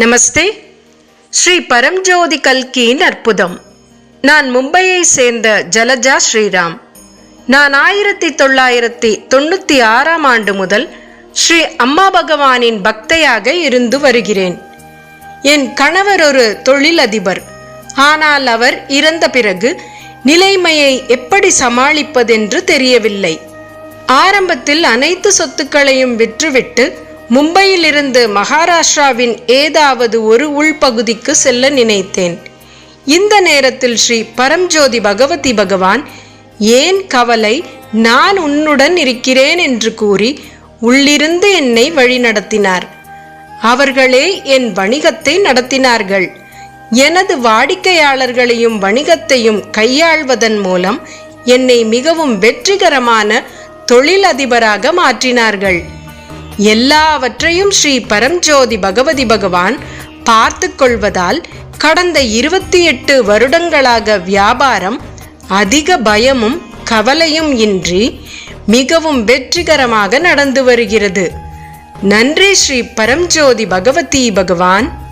நமஸ்தே. ஸ்ரீ பரம்ஜோதி கல்கியின் அற்புதம். நான் மும்பையை சேர்ந்த ஜலஜா ஸ்ரீராம். நான் ஆயிரத்தி தொள்ளாயிரத்தி தொண்ணூற்றி ஆறாம் ஆண்டு முதல் ஸ்ரீ அம்மா பகவானின் பக்தையாக இருந்து வருகிறேன். என் கணவர் ஒரு தொழிலதிபர். ஆனால் அவர் இறந்த பிறகு நிலைமையை எப்படி சமாளிப்பதென்று தெரியவில்லை. ஆரம்பத்தில் அனைத்து சொத்துக்களையும் விற்றுவிட்டு மும்பையிலிருந்து மகாராஷ்டிராவின் ஏதாவது ஒரு உள்பகுதிக்கு செல்ல நினைத்தேன். இந்த நேரத்தில் ஸ்ரீ பரம்ஜோதி பகவதி பகவான் ஏன் கவலை? நான் உன்னுடன் இருக்கிறேன் என்று கூறி உள்ளிருந்து என்னை வழிநடத்தினார் அவர்களே என் வணிகத்தை நடத்தினார்கள். எனது வாடிக்கையாளர்களையும் வணிகத்தையும் கையாள்வதன் மூலம் என்னை மிகவும் வெற்றிகரமான தொழிலதிபராக மாற்றினார்கள். எல்லாவற்றையும் ஸ்ரீ பரம்ஜோதி பகவதி பகவான் பார்த்து கொள்வதால் கடந்த இருபத்தி எட்டு வருடங்களாக வியாபாரம் அதிக பயமும் கவலையும் இன்றி மிகவும் வெற்றிகரமாக நடந்து வருகிறது. நன்றி ஸ்ரீ பரம்ஜோதி பகவதி பகவான்.